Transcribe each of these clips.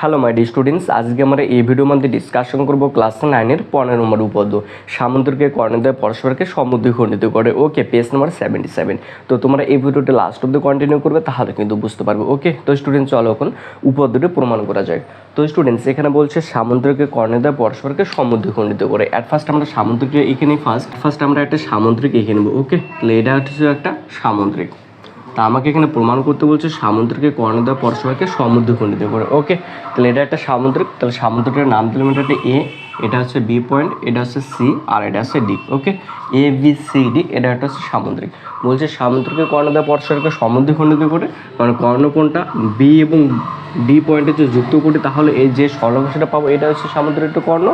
Hello my D students আজকে আমরা এই ভিডিওর মধ্যে ডিসকাশন করব ক্লাস নাইনের পনেরো নম্বর উপদ্য সামুদ্রিকে কর্ণদয় পরস্পরকে সমুদ্রে খণ্ডিত করে। Okay page number seventy seven তো তোমরা এই ভিডিওটা লাস্ট অব্দি কন্টিনিউ করবে, তাহলে কিন্তু বুঝতে পারবে। ওকে তো স্টুডেন্ট চলো এখন উপদ্যটি প্রমাণ করা যায় তো স্টুডেন্টস এখানে বলছে সামুদ্রিকে কর্ণদয় পরস্পরকে সমুদ্রে খণ্ডিত করে। অ্যাট ফার্স্ট আমরা সামুদ্রিক এখানে ফার্স্ট ফার্স্ট আমরা একটা সামুদ্রিক এঁকে নেব। ওকে তাহলে এটা হচ্ছে একটা সামুদ্রিক তা আমাকে এখানে প্রমাণ করতে বলছে সামুদ্রিকে কর্ণদয় পরস্পরকে সমুদ্রখণ্ডিত করে। ওকে, তাহলে এটা একটা সামুদ্রিক, তাহলে সামুদ্রিকের নাম দিলাম এটা একটা এ এটা হচ্ছে বি পয়েন্ট এটা হচ্ছে সি আর এটা হচ্ছে D okay? A B C D এটা একটা হচ্ছে সামুদ্রিক। বলছে সামুদ্রিকে কর্ণদয় পরস্পরকে সমুদ্রখণ্ডিত করে মানে কর্ণ কোনটা? বি এবং ডি পয়েন্টে যে যুক্ত করি তাহলে এই যে সরলরেখাটা পাবো, এটা হচ্ছে সামুদ্রিক একটা কর্ণ,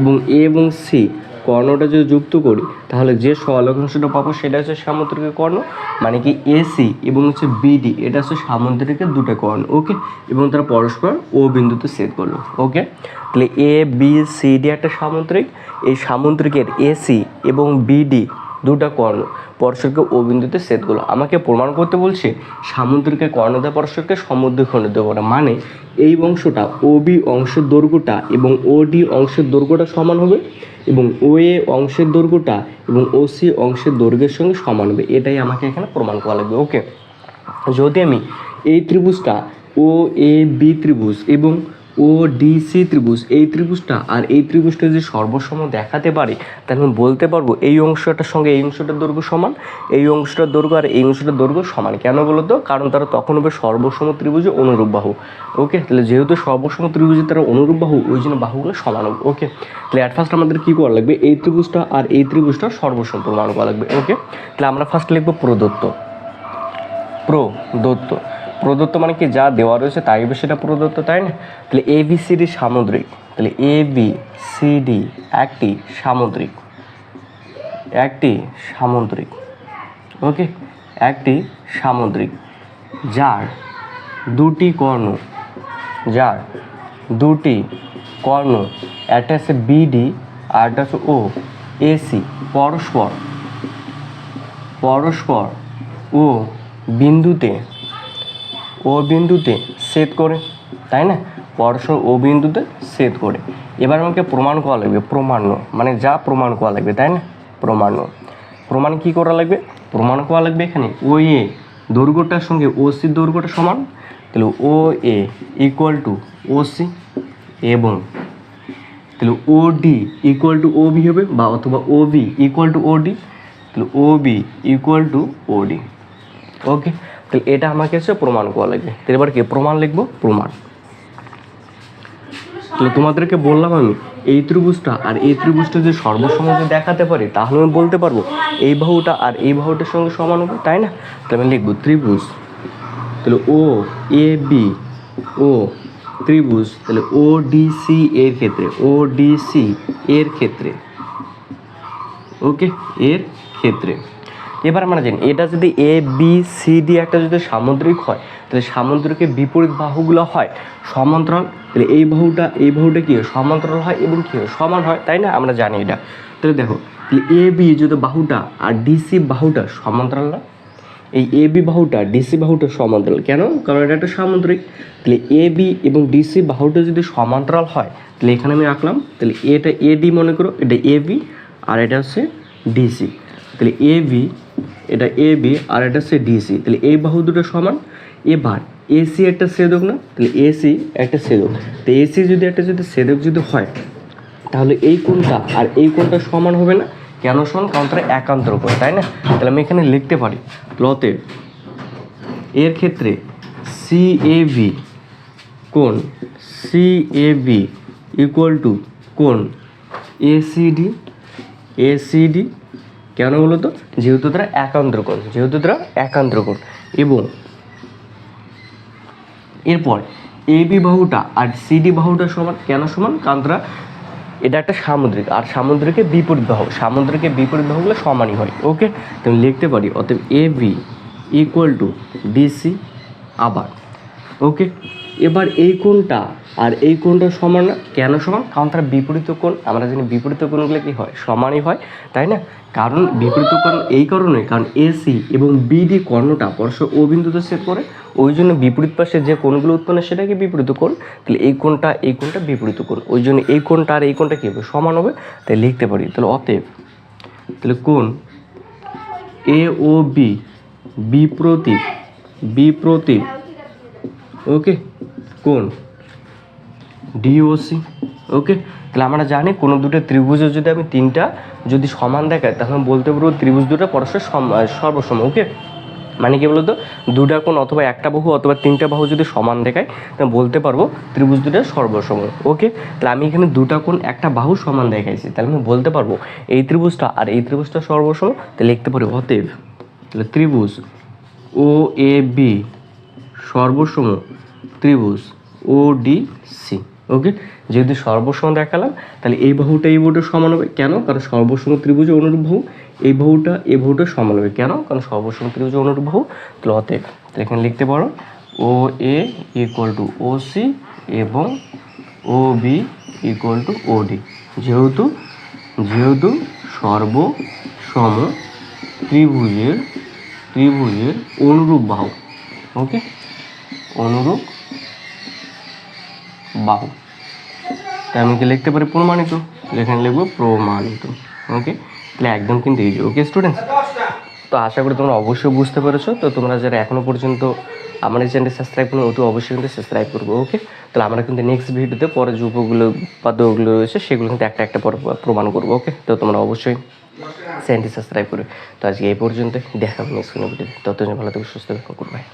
এবং এ এবং সি কর্ণটা যদি যুক্ত করি, তাহলে যে সলগ্নাংশটা পাবো সেটা হচ্ছে সামুদ্রিকের কর্ণ মানে কি এসি এবং হচ্ছে বিডি এটা হচ্ছে সামুদ্রিকের দুটো কর্ণ ওকে এবং তারা পরস্পর ও বিন্দুতে ছেদ করল ওকে তাহলে এ বি সি ডি একটা সামুদ্রিক, এই সামুদ্রিকের এসি এবং বিডি দুটো কর্ণ পরস্পরকে ও বিন্দুতে ছেদ করল আমাকে প্রমাণ করতে বলছে, সামুদ্রিকের কর্ণদা পরস্পরকে সমুদ্রে খণ্ডিত করা। মানে এই অংশটা ও বি অংশের দৈর্ঘ্যটা এবং ও ডি অংশের দৈর্ঘ্যটা সমান হবে এবং ও এ অংশের দৈর্ঘ্যটা এবং ও সি অংশের দৈর্ঘ্যের সঙ্গে সমান হবে। এটাই আমাকে এখানে প্রমাণ করা লাগবে। ওকে যদি আমি এই ত্রিভুজটা ও এ বি ত্রিভুজ এবং ও, ডি, সি ত্রিভুজ। এই ত্রিভুজটা আর এই ত্রিভুজটা যদি সর্বসম দেখাতে পারি, তাহলে আমি বলতে পারব এই অংশটার সঙ্গে এই অংশটার দৈর্ঘ্য সমান, এই অংশটার দৈর্ঘ্য আর এই অংশটার দৈর্ঘ্য সমান। কেন বলো তো? কারণ তারা তখন হবে সর্বসম ত্রিভুজে অনুরূপ বাহু। ওকে? তাহলে যেহেতু সর্বসম ত্রিভুজে তারা অনুরূপ বাহু, ওই জন্য বাহুগুলো সমান হবে। ওকে? তাহলে অ্যাট ফার্স্ট আমাদের কী করা লাগবে? এই ত্রিভুজটা আর এই ত্রিভুজটা সর্বসম প্রমাণ করা লাগবে। ওকে? তাহলে আমরা ফার্স্ট লিখব প্রদত্ত। প্রদত্ত। প্রদত্ত মানে কি যা দেওয়া রয়েছে তাই সেটা প্রদত্ত, তাই না? তাহলে এ বি সি ডি সামুদ্রিক, তাহলে এ বি সি ডি একটি সামুদ্রিক একটি সামুদ্রিক ওকে একটি সামুদ্রিক, যার দুটি কর্ণ, যার দুটি কর্ণ, একটা হচ্ছে বিডি আর একটা হচ্ছে ও এসি পরস্পর পরস্পর ও বিন্দুতে ও বিন্দুতে ছেদ করে, তাই না? পরস্পর ও বিন্দুতে ছেদ করে। এবার আমাকে প্রমাণ করা লাগবে প্রমাণ্য মানে যা প্রমাণ করা লাগবে, তাই না? প্রমাণ্য প্রমাণ কি করা লাগবে? প্রমাণ করা লাগবে এখানে ও এ দৈর্ঘ্যটার সঙ্গে ও সি দৈর্ঘ্যটা সমান। তাহলে O A equal to O C এবং তাহলে O D equal to O B হবে বা অথবা O B equal to O D, তাহলে O B equal to O D. Okay তাহলে এটা আমাকে হচ্ছে প্রমাণ করা লাগবে। তাহলে এবার কি প্রমাণ লিখব? প্রমাণ। তাহলে তোমাদেরকে বললাম আমি, এই ত্রিভুজটা আর এই ত্রিভুজটা যদি সর্বসম্মতি দেখাতে পারি, তাহলে আমি বলতে পারব এই বাহুটা আর এই বাহুটার সঙ্গে সমান হবে, তাই না? তাহলে আমি লিখব ত্রিভুজ। তাহলে ও এ বি ও ত্রিভুজ, তাহলে ও সি এর ক্ষেত্রে ও সি এর ক্ষেত্রে ওকে এর ক্ষেত্রে। এবার আমরা জানি, এটা যদি এ বি সি ডি একটা যদি সামুদ্রিক হয়, তাহলে সামুদ্রিকের বিপরীত বাহুগুলো হয় সমান্তরাল, তাহলে এই বাহুটা এই বাহুটা কী সমান্তরাল হয় এবং কী সমান হয়, তাই না? আমরা জানি এটা। তাহলে দেখো, তাহলে এ বি যদি বাহুটা আর ডিসি বাহুটা সমান্তরাল না, এই এ বি বাহুটা ডিসি বাহুটা সমান্তরাল। কেন? কারণ এটা একটা সামুদ্রিক। তাহলে এ বি এবং ডিসি বাহুটা যদি সমান্তরাল হয়, তাহলে এখানে আমি আঁকলাম তাহলে এটা এ ডি মনে করো, এটা এ বি আর এটা হচ্ছে ডিসি তাহলে এ বি এটা এ বি আর এটা হচ্ছে ডিসি তাহলে এই বাহু দুটো সমান এবার এসি একটা সেদক না, তাহলে এসি একটা সেদক তো এসি যদি একটা যদি সেদক যদি হয়, তাহলে এই কোণটা আর এই কোণটা সমান হবে না, কেন সমান? কারণ তারা একান্তর করে, তাই না? তাহলে আমি এখানে লিখতে পারি লতে এর ক্ষেত্রে সি এ ভি কোণ C A V equal to কোণ এসিডি এসিডি কেন বলতো যেহেতু তারা একান্তর কোণ যেহেতু তারা একান্তর কোণ এবং এরপর এ বি বাহুটা আর সিডি বাহুটা সমান, কেন সমান? কারণ তারা এটা একটা সামুদ্রিক, আর সামুদ্রিকের বিপরীত বাহু, সামুদ্রিকের বিপরীত বাহুগুলো সমানই হয়, ওকে? তো আমি লিখতে পারি, অতএব A B equal to DC আবার, ওকে? এবার এই কোণটা আর এই কোণটা সমান না কেন সমান? কারণ তারা বিপরীত কোণ, আমরা জানি বিপরীত কোণগুলো কি হয়? সমানই হয়, তাই না? কারণ বিপরীত কোণ এই কারণে, কারণ এসি এবং বিডি কর্ণটা পরস্পর ও বিন্দুতে ছেদ করে, ওই জন্য বিপরীত পাশে যে কোণগুলো উৎপন্ন সেটাকে বিপরীত কোণ। তাহলে এই কোণটা এই কোণটা বিপরীত কোণ, ওই জন্য এই কোণটা আর এই কোণটা কী হবে? সমান হবে। তাই লিখতে পারি। তাহলে অতএব, তাহলে কোণ এ ও বি বি প্রতীক বি প্রতীক, ওকে? কোন? ডিওসি ওকে তাহলে আমরা জানি কোনো দুটো ত্রিভুজের যদি আমি তিনটা যদি সমান দেখাই, তাহলে বলতে পারব ত্রিভুজ দুটো পরস্পর সর্বসম ওকে মানে কি বলতো? দুটা কোণ অথবা একটা বাহু অথবা তিনটা বাহু যদি সমান দেখায় তাহলে বলতে পারব ত্রিভুজ দুটো সর্বসম ওকে তাহলে আমি এখানে দুটা কোণ, একটা বাহু সমান দেখাইছি, তাহলে আমি বলতে পারব এই ত্রিভুজটা আর এই ত্রিভুজটা সর্বসম, তাহলে লিখতে পারি অতএব, তাহলে ত্রিভুজ ও এ বি সর্বসম ত্রিভুজ ও ডি সি ওকে যেহেতু সর্বসম দেখালাম, তাহলে এই বাহুটা এই বাহুটা সমান হবে। কেন? কারণ সর্বসম ত্রিভুজ অনুরূপ বাহু, এই বাহুটা এই বাহুটা সমান হবে। কেন? কারণ সর্বসম ত্রিভুজে অনুরূপ বাহু তাহলে অতএব এখানে লিখতে পারো O A equal to O C এবং O B equal to O D যেহেতু যেহেতু সর্বসম ত্রিভুজের ত্রিভুজের অনুরূপ বাহু। ওকে অনুরূপ বাহু। তাই আমি কি লিখতে পারি প্রমাণিত? এখানে লিখব প্রমাণিত। ওকে তাহলে একদম কিন্তু যে ওকে স্টুডেন্টস তো আশা করি তোমরা অবশ্যই বুঝতে পেরেছ। তো তোমরা যারা এখনও পর্যন্ত আমার এই চ্যানেলটি সাবস্ক্রাইব করো অতি অবশ্যই কিন্তু সাবস্ক্রাইব করব। ওকে তাহলে আমরা কিন্তু নেক্সট ভিডিওতে পরে যে উপগুলো উপাদ্যগুলো রয়েছে, সেগুলো কিন্তু একটা একটা পর প্রমাণ করব। ওকে তো তোমরা অবশ্যই চ্যানেলটি সাবস্ক্রাইব করবে। তো আজকে এই পর্যন্ত দেখা নেক্সট কোনো ততদিন ভালো থেকে, সুস্থ থাকুন বাই